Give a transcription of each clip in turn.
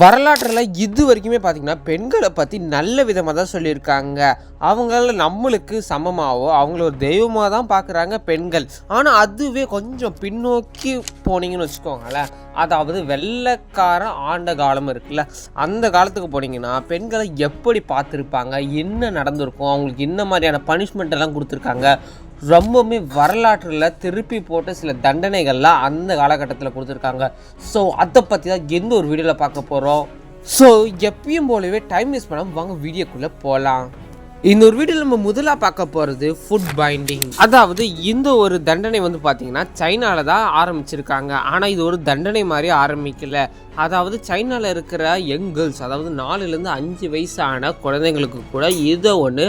வரலாற்றில் இது வரைக்குமே பார்த்தீங்கன்னா பெண்களை பற்றி நல்ல விதமாக தான் சொல்லியிருக்காங்க. அவங்கள நம்மளுக்கு சமமாகவோ அவங்கள ஒரு தெய்வமாக தான் பார்க்குறாங்க பெண்கள். ஆனால் அதுவே கொஞ்சம் பின்னோக்கி போனீங்கன்னு வச்சுக்கோங்களேன். அதாவது வெள்ளைக்கார ஆண்ட காலம் இருக்குல்ல அந்த காலத்துக்கு போனீங்கன்னா பெண்களை எப்படி பார்த்துருப்பாங்க? என்ன நடந்திருக்கும்? அவங்களுக்கு என்ன மாதிரியான பனிஷ்மெண்ட் எல்லாம் கொடுத்துருக்காங்க? ரொம்பவுமே வரலாற்றில் திருப்பி போட்ட சில தண்டனைகள்லாம் அந்த காலகட்டத்தில் கொடுத்துருக்காங்க. ஸோ அதை பற்றி தான் எந்த ஒரு வீடியோவில் பார்க்க போகிறோம் ஸோ எப்பயும் போலவே டைம் வேஸ்ட் பண்ணாமல் வாங்க வீடியோக்குள்ளே போகலாம் இந்த ஒரு வீடியோ நம்ம முதலாக பார்க்க போகிறது ஃபுட் பைண்டிங் அதாவது இந்த ஒரு தண்டனை வந்து பார்த்தீங்கன்னா சைனாவில் தான் ஆரம்பிச்சிருக்காங்க. ஆனால் இது ஒரு தண்டனை மாதிரி ஆரம்பிக்கல. அதாவது சைனாவில் இருக்கிற யங் கேர்ள்ஸ் அதாவது நாலுலேருந்து அஞ்சு வயசான குழந்தைங்களுக்கு கூட இதை ஒன்று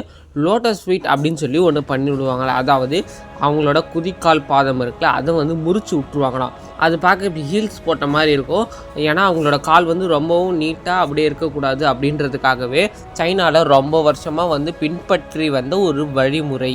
லோட்டஸ் ஸ்வீட் அப்படின்னு சொல்லி ஒன்று பண்ணி விடுவாங்களா? அதாவது அவங்களோட குதிக்கால் பாதம் இருக்குல்ல அதை வந்து முறிச்சு விட்ருவாங்களாம் அது பார்க்க இப்படி ஹீல்ஸ் போட்ட மாதிரி இருக்கும். ஏன்னா அவங்களோட கால் வந்து ரொம்பவும் நீட்டாக அப்படியே இருக்கக்கூடாது அப்படின்றதுக்காகவே சைனாவில் ரொம்ப வருஷமாக வந்து பின்பற்றி வந்த ஒரு வழிமுறை.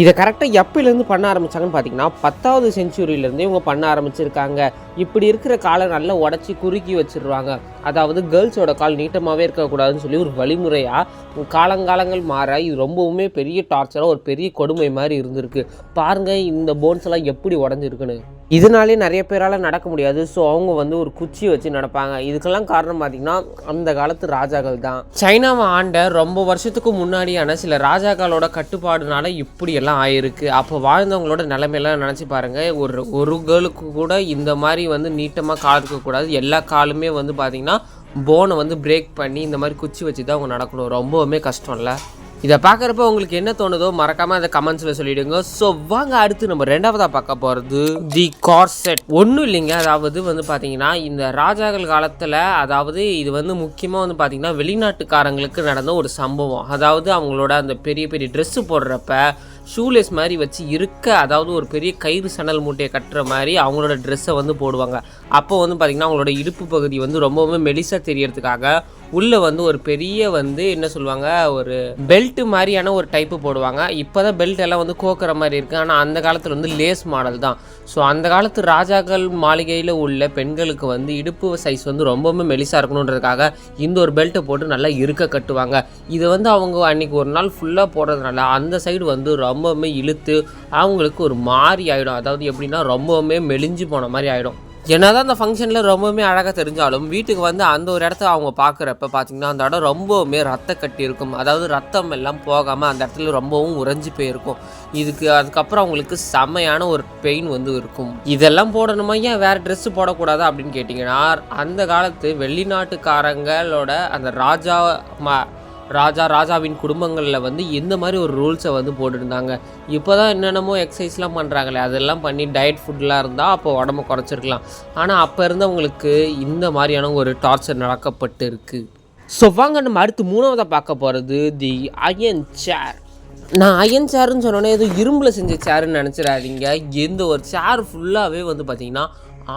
இதை கரெக்டாக எப்போலேருந்து பண்ண ஆரம்பித்தாங்கன்னு பார்த்தீங்கன்னா பத்தாவது செஞ்சுரியிலேருந்தே இவங்க பண்ண ஆரம்பிச்சிருக்காங்க. இப்படி இருக்கிற காலை நல்லா உடச்சி குறுக்கி வச்சிடுவாங்க அதாவது கேர்ள்ஸோட கால் நீட்டமாகவே இருக்கக்கூடாதுன்னு சொல்லி ஒரு வழிமுறையாக காலங்காலங்கள் மாற இது ரொம்பவுமே பெரிய டார்ச்சராக ஒரு பெரிய கொடுமை மாதிரி இருந்திருக்கு. பாருங்கள் இந்த போன்ஸ் எல்லாம் எப்படி உடஞ்சிருக்குன்னு. இதனாலே நிறைய பேரால் நடக்க முடியாது. ஸோ அவங்க வந்து ஒரு குச்சி வச்சு நடப்பாங்க. இதுக்கெல்லாம் காரணம் பார்த்திங்கன்னா அந்த காலத்து ராஜாக்கள் தான். சைனாவை ஆண்ட ரொம்ப வருஷத்துக்கு முன்னாடியான சில ராஜாக்களோட கட்டுப்பாடுனால இப்படியெல்லாம் ஆயிருக்கு. அப்போ வாழ்ந்தவங்களோட நிலைமையெல்லாம் நினச்சி பாருங்கள் ஒரு ஒரு கேர்ளுக்கு கூட இந்த மாதிரி வந்து நீட்டமாக கால் இருக்கக்கூடாது எல்லா காலுமே வந்து பார்த்திங்கன்னா போனை வந்து பிரேக் பண்ணி இந்த மாதிரி குச்சி வச்சு தான் அவங்க நடக்கணும். ரொம்பவுமே கஷ்டம்ல. இதை பார்க்குறப்ப உங்களுக்கு என்ன தோணுதோ மறக்காமல் அதை கமெண்ட்ஸில் சொல்லிவிடுங்க ஸோ வாங்க அடுத்து நம்ம ரெண்டாவதாக பார்க்க போகிறது தி கார்செட் ஒன்றும் இல்லைங்க. அதாவது வந்து பார்த்தீங்கன்னா இந்த ராஜாக்கள் காலத்தில் அதாவது இது வந்து முக்கியமாக வந்து பார்த்தீங்கன்னா வெளிநாட்டுக்காரங்களுக்கு நடந்த ஒரு சம்பவம். அதாவது அவங்களோட அந்த பெரிய பெரிய ட்ரெஸ்ஸு போடுறப்ப ஷூலேஸ் மாதிரி வச்சு இருக்க அதாவது ஒரு பெரிய கயிறு சணல் மூட்டையை கட்டுற மாதிரி அவங்களோட ட்ரெஸ்ஸை வந்து போடுவாங்க. அப்போ வந்து பார்த்திங்கன்னா அவங்களோட இடுப்பு பகுதி வந்து ரொம்பவுமே மெலிசாக தெரியறதுக்காக உள்ளே வந்து ஒரு பெரிய வந்து என்ன சொல்லுவாங்க ஒரு பெல்ட் மாதிரியான ஒரு டைப்பு போடுவாங்க. இப்போ தான் பெல்ட் எல்லாம் வந்து கோக்குற மாதிரி இருக்குது ஆனால் அந்த காலத்தில் வந்து லேஸ் மாடல் தான். ஸோ அந்த காலத்து ராஜாக்கள் மாளிகையில் உள்ள பெண்களுக்கு வந்து இடுப்பு சைஸ் வந்து ரொம்பவுமே மெலிசாக இருக்கணுன்றதுக்காக இந்த ஒரு பெல்ட்டை போட்டு நல்லா இருக்க கட்டுவாங்க. இதை வந்து அவங்க அன்னைக்கு ஒரு நாள் ஃபுல்லாக போடுறதுனால அந்த சைடு வந்து ரொம்பவுமே இழுத்து அவங்களுக்கு ஒரு மாதிரி ஆகிடும் அதாவது எப்படின்னா ரொம்பவுமே மெலிஞ்சு போன மாதிரி ஆகிடும் என்னதான் அந்த ஃபங்க்ஷனில் ரொம்பவுமே அழகாக தெரிஞ்சாலும் வீட்டுக்கு வந்து அந்த ஒரு இடத்த அவங்க பார்க்குறப்ப பார்த்தீங்கன்னா அந்த இடம் ரொம்பவுமே ரத்த கட்டி இருக்கும். அதாவது ரத்தம் எல்லாம் போகாமல் அந்த இடத்துல ரொம்பவும் உறைஞ்சி போயிருக்கும். இதுக்கு அதுக்கப்புறம் அவங்களுக்கு செம்மையான ஒரு பெயின் வந்து இருக்கும். இதெல்லாம் போடணுமா? ஏன் வேறு ட்ரெஸ்ஸு போடக்கூடாதா அப்படின்னு கேட்டிங்கன்னா அந்த காலத்து வெளிநாட்டுக்காரங்களோட அந்த ராஜா மா ராஜா ராஜாவின் குடும்பங்களில் வந்து இந்த மாதிரி ஒரு ரூல்ஸை வந்து போட்டுருந்தாங்க. இப்போ தான் என்னென்னமோ எக்ஸசைஸ்லாம் பண்ணுறாங்களே அதெல்லாம் பண்ணி டயட் ஃபுட்லாம் இருந்தால் அப்போ உடம்பு குறைச்சிருக்கலாம். ஆனால் அப்போ இருந்தவங்களுக்கு இந்த மாதிரியான ஒரு டார்ச்சர் நடக்கப்பட்டு இருக்குது ஸோ வாங்க நம்ம அடுத்து மூணாவதாக பார்க்க போகிறது தி அயன் சேர் நான் அயன் சேருன்னு சொன்னோன்னே ஏதோ இரும்பில் செஞ்ச சேருன்னு நினச்சிடாதீங்க. எந்த ஒரு சேர் ஃபுல்லாகவே வந்து பார்த்திங்கன்னா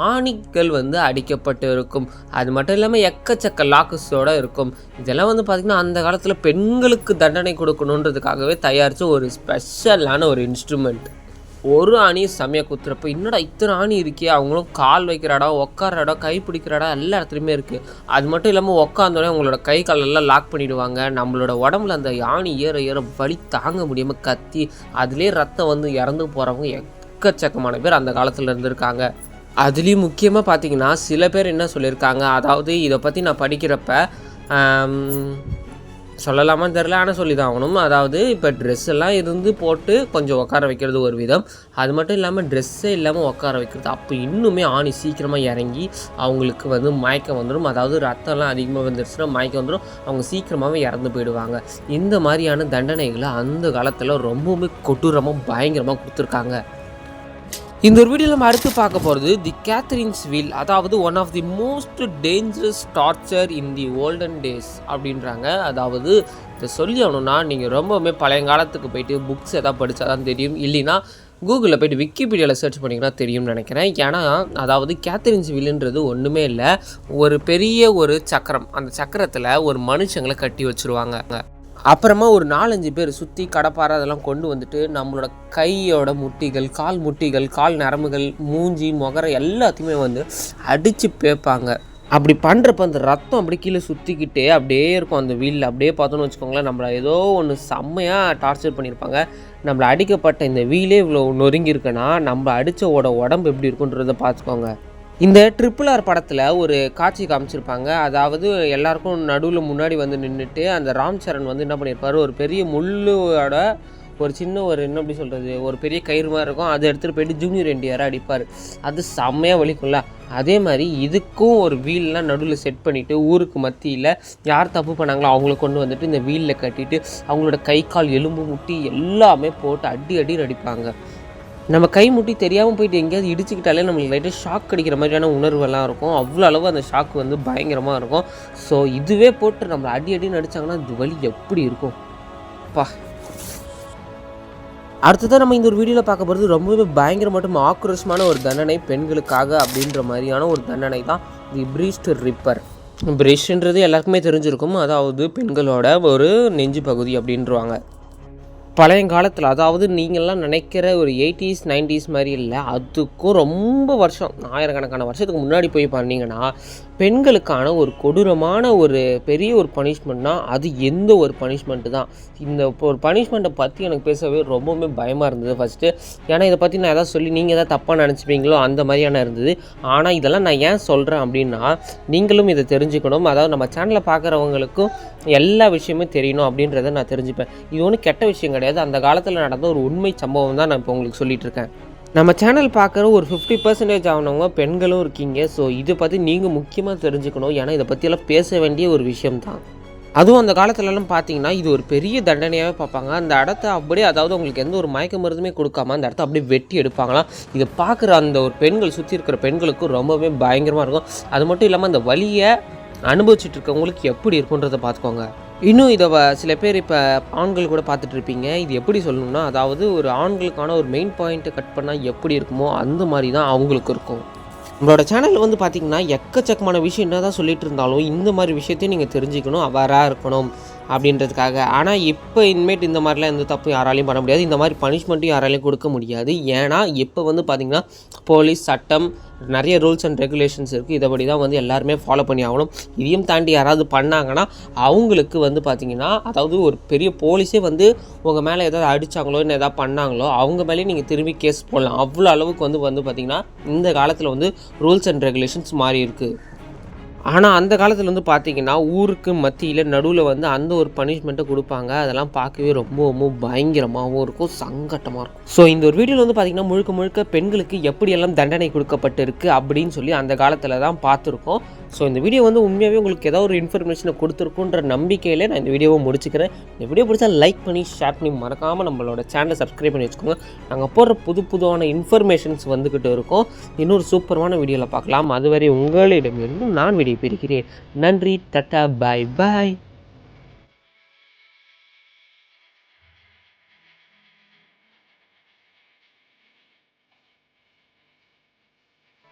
ஆணிகள் வந்து அடிக்கப்பட்டு இருக்கும். அது மட்டும் இல்லாமல் எக்கச்சக்க லாக்கஸோடு இருக்கும். இதெல்லாம் வந்து பார்த்திங்கன்னா அந்த காலத்தில் பெண்களுக்கு தண்டனை கொடுக்கணுன்றதுக்காகவே தயாரித்த ஒரு ஸ்பெஷலான ஒரு இன்ஸ்ட்ருமெண்ட் ஒரு ஆணி செம்மையாக குத்துறப்ப என்னடா இத்தனை ஆணி இருக்கே? அவங்களும் கால் வைக்கிற இடம் உட்கார இடம் கை பிடிக்கிற இடம் எல்லா இடத்துலையுமே இருக்குது அது மட்டும் இல்லாமல் உட்காந்தோடனே அவங்களோட கை காலெல்லாம் லாக் பண்ணிவிடுவாங்க நம்மளோட உடம்புல அந்த யானி ஏற ஏற வலி தாங்க முடியாமல் கத்தி அதுலேயே ரத்தம் வந்து இறந்து போகிறவங்க எக்கச்சக்கமான பேர் அந்த காலத்தில் இருந்திருக்காங்க. அதுலேயும் முக்கியமாக பார்த்தீங்கன்னா சில பேர் என்ன சொல்லியிருக்காங்க? அதாவது இதை பற்றி நான் படிக்கிறப்ப சொல்லலாமான்னு தெரில ஆனால் சொல்லி தான் ஆகணும் அதாவது இப்போ ட்ரெஸ் எல்லாம் இருந்து போட்டு கொஞ்சம் உட்கார வைக்கிறது ஒரு விதம். அது மட்டும் இல்லாமல் ட்ரெஸ்ஸே இல்லாமல் உட்கார வைக்கிறது. அப்போ இன்னுமே ஆணி சீக்கிரமாக இறங்கி அவங்களுக்கு வந்து மயக்கம் வந்துடும் அதாவது ரத்தம்லாம் அதிகமாக வந்துருச்சுன்னா மயக்கம் வந்துடும் அவங்க சீக்கிரமாகவே இறந்து போயிடுவாங்க. இந்த மாதிரியான தண்டனைகளை அந்த காலத்தில் ரொம்பவுமே கொடூரமாக பயங்கரமாக கொடுத்துருக்காங்க. இந்த ஒரு வீடியோ நம்ம அடுத்து பார்க்க போகிறது தி கேத்தரின்ஸ் வீல் அதாவது one of the most dangerous torture in the olden days அப்படின்றாங்க. அதாவது இதை சொல்லி ஆகணும்னா நீங்கள் ரொம்பவுமே பழைய காலத்துக்கு போயிட்டு புக்ஸ் எதாவது படித்தா தான் தெரியும். இல்லைன்னா கூகுளில் போய்ட்டு விக்கிபீடியாவில் சர்ச் பண்ணிங்கன்னா தெரியும்னு நினைக்கிறேன். ஏன்னா அதாவது கேத்தரின்ஸ் வில்லுன்றது ஒன்றுமே இல்லை ஒரு பெரிய ஒரு சக்கரம். அந்த சக்கரத்தில் ஒரு மனுஷங்களை கட்டி வச்சுருவாங்க. அப்புறமா ஒரு நாலஞ்சு பேர் சுற்றி கடப்பாறை அதெல்லாம் கொண்டு வந்துட்டு நம்மளோட கையோட முட்டிகள் கால் முட்டிகள் கால் நரம்புகள் மூஞ்சி முகரை எல்லாத்தையுமே வந்து அடித்து பேப்பாங்க. அப்படி பண்ணுறப்ப அந்த ரத்தம் அப்படியே கீழே சுற்றிக்கிட்டே அப்படியே இருக்கும் அந்த வீலில். அப்படியே பார்த்தோன்னு வச்சுக்கோங்களேன் நம்மளை ஏதோ ஒன்று செம்மையாக டார்ச்சர் பண்ணியிருப்பாங்க. நம்மளை அடிக்கப்பட்ட இந்த வீலே இவ்வளோ நொறுங்கிருக்குன்னா நம்ம அடித்தவோட உடம்பு எப்படி இருக்குன்றதை பார்த்துக்கோங்க. இந்த ட்ரிபிள் ஆர் படத்தில் ஒரு காட்சி காமிச்சிருப்பாங்க. அதாவது எல்லாருக்கும் நடுவில் முன்னாடி வந்து நின்றுட்டு அந்த ராம் சரண் வந்து என்ன பண்ணியிருப்பார் ஒரு பெரிய முள்ளோட ஒரு சின்ன ஒரு என்ன எப்படி சொல்கிறது ஒரு பெரிய கயிறு மாதிரி இருக்கும். அதை எடுத்துகிட்டு போயிட்டு ஜூனியர் என்டிஆராக அடிப்பார். அது செம்மையாக வலிக்கும்ல. அதே மாதிரி இதுக்கும் ஒரு வீல்லாம் நடுவில் செட் பண்ணிவிட்டு ஊருக்கு மத்தியில் யார் தப்பு பண்ணாங்களோ அவங்கள கொண்டு வந்துட்டு இந்த வீலில் கட்டிட்டு அவங்களோட கை கால் எலும்பு முட்டி எல்லாமே போட்டு அடி அடி அடிப்பாங்க. நம்ம கை முட்டி தெரியாமல் போயிட்டு எங்கேயாவது இடிச்சுக்கிட்டாலே நம்மளுக்கு லைட்டாக ஷாக் அடிக்கிற மாதிரியான உணர்வெல்லாம் இருக்கும். அவ்வளோ அளவு அந்த ஷாக் வந்து பயங்கரமாக இருக்கும். ஸோ இதுவே போட்டு நம்ம அடி அடின்னு அடித்தாங்கன்னா இது வலி எப்படி இருக்கும்? பா. அடுத்ததாக நம்ம இந்த ஒரு வீடியோவில் பார்க்க போகிறது ரொம்பவே பயங்கர மட்டும் ஆக்ரோஷமான ஒரு தண்டனை பெண்களுக்காக அப்படின்ற மாதிரியான ஒரு தண்டனை தான் தி பிரீஸ்ட் ரிப்பர் பிரீஸ்ட்ன்றது எல்லாருக்குமே தெரிஞ்சிருக்கும். அதாவது பெண்களோட ஒரு நெஞ்சு பகுதி அப்படின்றவாங்க. பழையங்காலத்தில் அதாவது நீங்கள்லாம் நினைக்கிற ஒரு எயிட்டிஸ் நைன்டிஸ் மாதிரி இல்லை அதுக்கும் ரொம்ப வருஷம் ஆயிரக்கணக்கான வருஷத்துக்கு முன்னாடி போய் பண்ணீங்கன்னா பெண்களுக்கான ஒரு கொடூரமான ஒரு பெரிய ஒரு பனிஷ்மெண்ட்னா அது எந்த ஒரு பனிஷ்மெண்ட்டு தான். இந்த இப்போ ஒரு பனிஷ்மெண்ட்டை பற்றி எனக்கு பேசவே ரொம்பவுமே பயமாக இருந்தது ஃபஸ்ட்டு ஏன்னா இதை பற்றி நான் எதாவது சொல்லி நீங்கள் எதாவது தப்பாக நினச்சிப்பீங்களோ அந்த மாதிரியான இருந்தது. ஆனால் இதெல்லாம் நான் ஏன் சொல்கிறேன் அப்படின்னா நீங்களும் இதை தெரிஞ்சுக்கணும். அதாவது நம்ம சேனலில் பார்க்குறவங்களுக்கும் எல்லா விஷயமும் தெரியணும் அப்படின்றத நான் தெரிஞ்சுப்பேன். இது ஒன்றும் கெட்ட விஷயம் கிடையாது. அந்த காலத்தில் நடந்த ஒரு உண்மை சம்பவம் தான் நான் இப்போ உங்களுக்கு சொல்லிகிட்ருக்கேன் இருக்கேன். நம்ம சேனல் பார்க்குற ஒரு ஃபிஃப்டி பர்சன்டேஜ் ஆனவங்க பெண்களும் இருக்கீங்க. ஸோ இதை பற்றி நீங்கள் முக்கியமாக தெரிஞ்சுக்கணும். ஏன்னா இதை பற்றியெல்லாம் பேச வேண்டிய ஒரு விஷயம் தான் அதுவும் அந்த காலத்துலலாம் பார்த்தீங்கன்னா இது ஒரு பெரிய தண்டனையாகவே பார்ப்பாங்க. அந்த இடத்த அப்படியே அதாவது உங்களுக்கு எந்த ஒரு மயக்க மருந்துமே கொடுக்காம அந்த இடத்த அப்படியே வெட்டி எடுப்பாங்களாம் இதை பார்க்குற அந்த ஒரு பெண்கள் சுற்றி இருக்கிற பெண்களுக்கும் ரொம்பவே பயங்கரமாக இருக்கும். அது மட்டும் இல்லாமல் அந்த வழியை அனுபவிச்சுட்டு இருக்கவங்களுக்கு எப்படி இருக்குன்றதை பார்த்துக்கோங்க. இன்னும் இதை வ- சில பேர் இப்போ ஆண்கள் கூட பார்த்துட்டு இருப்பீங்க. இது எப்படி சொல்லணும்னா அதாவது ஒரு ஆண்களுக்கான ஒரு மெயின் பாயிண்ட்டை கட் பண்ணால் எப்படி இருக்குமோ அந்த மாதிரி தான் அவங்களுக்கு இருக்கும். நம்மளோட சேனலில் வந்து பார்த்திங்கன்னா எக்கச்சக்கமான விஷயம் என்ன தான் சொல்லிட்டு இருந்தாலும் இந்த மாதிரி விஷயத்தையும் நீங்கள் தெரிஞ்சுக்கணும் அவராக இருக்கணும். அப்படின்றதுக்காக. ஆனால் இப்போ இன்மேட் இந்த மாதிரிலாம் எந்த தப்பும் யாராலையும் பண்ண முடியாது. இந்த மாதிரி பனிஷ்மெண்ட்டும் யாராலையும் கொடுக்க முடியாது. ஏன்னா இப்போ வந்து பார்த்திங்கன்னா போலீஸ் சட்டம் நிறைய ரூல்ஸ் அண்ட் ரெகுலேஷன்ஸ் இருக்குது இதைபடி தான் வந்து எல்லாருமே ஃபாலோ பண்ணி ஆகணும். இதையும் தாண்டி யாராவது பண்ணாங்கன்னா அவங்களுக்கு வந்து பார்த்திங்கன்னா அதாவது ஒரு பெரிய போலீஸே வந்து உங்கள் மேலே ஏதாவது அடித்தாங்களோ இல்லை ஏதாவது பண்ணாங்களோ அவங்க மேலேயும் நீங்கள் திரும்பி கேஸ் போடலாம். அவ்வளோ அளவுக்கு வந்து வந்து பார்த்திங்கன்னா இந்த காலத்தில் வந்து ரூல்ஸ் அண்ட் ரெகுலேஷன்ஸ் மாறி இருக்குது ஆனால் அந்த காலத்தில் வந்து பார்த்தீங்கன்னா ஊருக்கு மத்தியில் நடுவில் வந்து அந்த ஒரு பனிஷ்மெண்ட்டை கொடுப்பாங்க. அதெல்லாம் பார்க்கவே ரொம்ப ரொம்ப பயங்கரமாகவும் இருக்கும் சங்கட்டமாக இருக்கும். ஸோ இந்த ஒரு வீடியோவில் வந்து பார்த்திங்கன்னா முழுக்க முழுக்க பெண்களுக்கு எப்படியெல்லாம் தண்டனை கொடுக்கப்பட்டிருக்கு அப்படின்னு சொல்லி அந்த காலத்தில் தான் பார்த்துருக்கோம் ஸோ இந்த வீடியோ வந்து உண்மையாகவே உங்களுக்கு ஏதாவது ஒரு இன்ஃபர்மேஷனை கொடுத்துருக்குன்ற நம்பிக்கையில் நான் இந்த வீடியோவை முடிச்சுக்கிறேன். இந்த வீடியோ பிடிச்சா லைக் பண்ணி ஷேர் பண்ணி மறக்காமல் நம்மளோட சேனலை சப்ஸ்கிரைப் பண்ணி வச்சுக்கோங்க. நாங்கள் போடுற புது புதுவான இன்ஃபர்மேஷன்ஸ் வந்துக்கிட்டு இருக்கோம். இன்னொரு சூப்பரான வீடியோவில் பார்க்கலாம். அதுவரை உங்களிடமிருந்து நான் வீடியோ பிரிக்கிறேன் நன்றி டட்டா பாய் பாய்